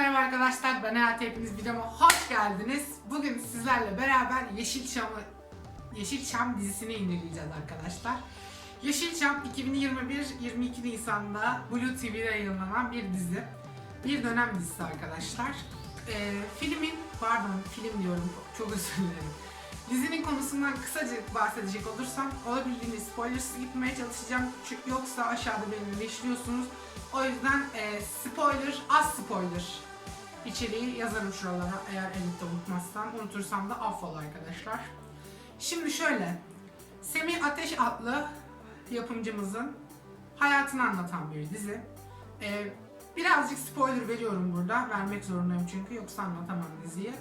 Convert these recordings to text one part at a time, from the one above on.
merhaba arkadaşlar. Ben Hayat hepiniz videoma hoş geldiniz. Bugün sizlerle beraber Yeşilçam'ı Yeşilçam dizisini inceleyeceğiz arkadaşlar. Yeşilçam 2021-22 Nisan'da Blue TV'de yayınlanan bir dizi. Bir dönem dizisi arkadaşlar. Ee, filmin, pardon film diyorum çok özür dilerim. Dizinin konusundan kısaca bahsedecek olursam olabildiğiniz spoilersız gitmeye çalışacağım. Çünkü yoksa aşağıda beni leşliyorsunuz. O yüzden e, spoiler, az spoiler içeriği yazarım şuralara eğer editte unutmazsam. Unutursam da affola arkadaşlar. Şimdi şöyle. Semih Ateş adlı yapımcımızın hayatını anlatan bir dizi. E, birazcık spoiler veriyorum burada. Vermek zorundayım çünkü yoksa anlatamam diziyi.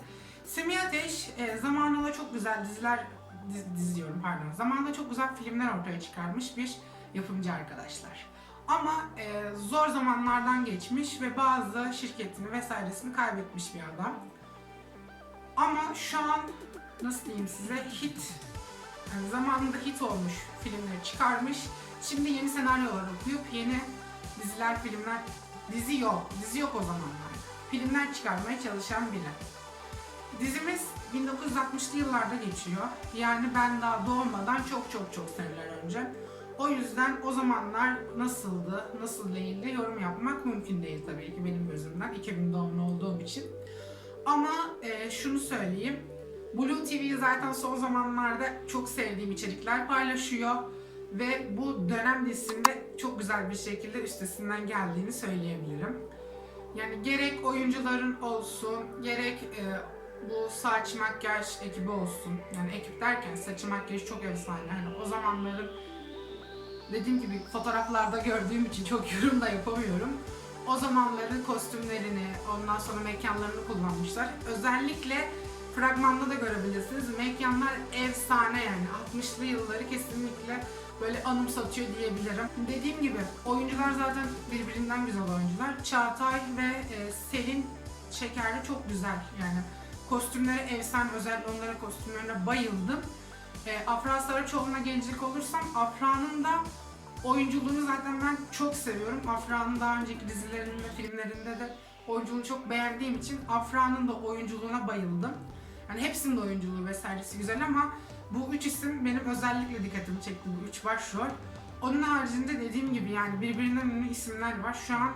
Semih Ateş e, zamanında çok güzel diziler diz, dizi diyorum pardon. Zamanında çok güzel filmler ortaya çıkarmış bir yapımcı arkadaşlar. Ama e, zor zamanlardan geçmiş ve bazı şirketini vesairesini kaybetmiş bir adam. Ama şu an nasıl diyeyim size hit yani zamanında hit olmuş filmleri çıkarmış. Şimdi yeni senaryolar okuyup yeni diziler, filmler, dizi yok, dizi yok o zamanlar. Filmler çıkarmaya çalışan biri. Dizimiz 1960'lı yıllarda geçiyor. Yani ben daha doğmadan çok çok çok seneler önce. O yüzden o zamanlar nasıldı, nasıl değildi yorum yapmak mümkün değil tabii ki benim gözümden. 2000 doğumlu olduğum için. Ama e, şunu söyleyeyim. Blue TV zaten son zamanlarda çok sevdiğim içerikler paylaşıyor. Ve bu dönem dizisinde çok güzel bir şekilde üstesinden geldiğini söyleyebilirim. Yani gerek oyuncuların olsun, gerek e, bu saç makyaj ekibi olsun. Yani ekip derken saçı makyajı çok efsane. Yani o zamanların dediğim gibi fotoğraflarda gördüğüm için çok yorum da yapamıyorum. O zamanların kostümlerini, ondan sonra mekanlarını kullanmışlar. Özellikle fragmanda da görebilirsiniz. Mekanlar efsane yani. 60'lı yılları kesinlikle böyle anımsatıyor diyebilirim. Dediğim gibi oyuncular zaten birbirinden güzel oyuncular. Çağatay ve e, Selin Şekerli çok güzel yani. Kostümleri efsane, özellikle onların kostümlerine bayıldım. E, Afra Saraçoğlu'na gelecek olursam Afra'nın da oyunculuğunu zaten ben çok seviyorum. Afra'nın daha önceki dizilerinde, filmlerinde de oyunculuğunu çok beğendiğim için Afra'nın da oyunculuğuna bayıldım. Yani hepsinin de oyunculuğu vesairesi güzel ama bu üç isim benim özellikle dikkatimi çekti bu üç başrol. Onun haricinde dediğim gibi yani birbirinden ünlü isimler var. Şu an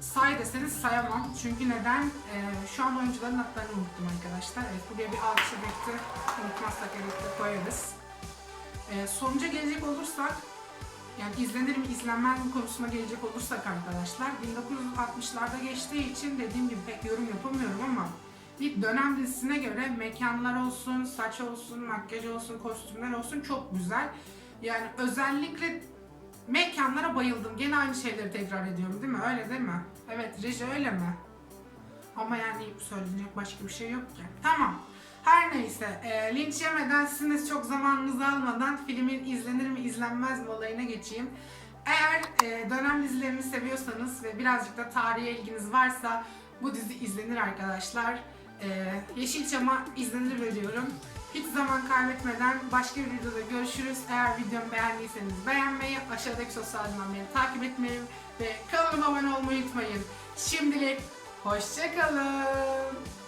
say deseniz sayamam. Çünkü neden? Ee, şu an oyuncuların adlarını unuttum arkadaşlar. Evet buraya bir alkış efekti unutmazsak elbette koyarız. Ee, sonuca gelecek olursak yani izlenir mi izlenmez mi konusuna gelecek olursak arkadaşlar 1960'larda geçtiği için dediğim gibi pek yorum yapamıyorum ama bir dönem dizisine göre mekanlar olsun, saç olsun, makyaj olsun, kostümler olsun çok güzel. Yani özellikle mekanlara bayıldım. Gene aynı şeyleri tekrar ediyorum değil mi? Öyle değil mi? Evet, reji öyle mi? Ama yani söyleyecek başka bir şey yok ki. Tamam. Her neyse, e, linç yemeden sizin çok zamanınızı almadan filmin izlenir mi izlenmez mi olayına geçeyim. Eğer e, dönem dizilerini seviyorsanız ve birazcık da tarihe ilginiz varsa bu dizi izlenir arkadaşlar. E, Yeşilçam'a izlenir veriyorum. Hiç zaman kaybetmeden başka bir videoda görüşürüz. Eğer videomu beğendiyseniz beğenmeyi, aşağıdaki sosyal beni takip etmeyi ve kanalıma abone olmayı unutmayın. Şimdilik hoşçakalın.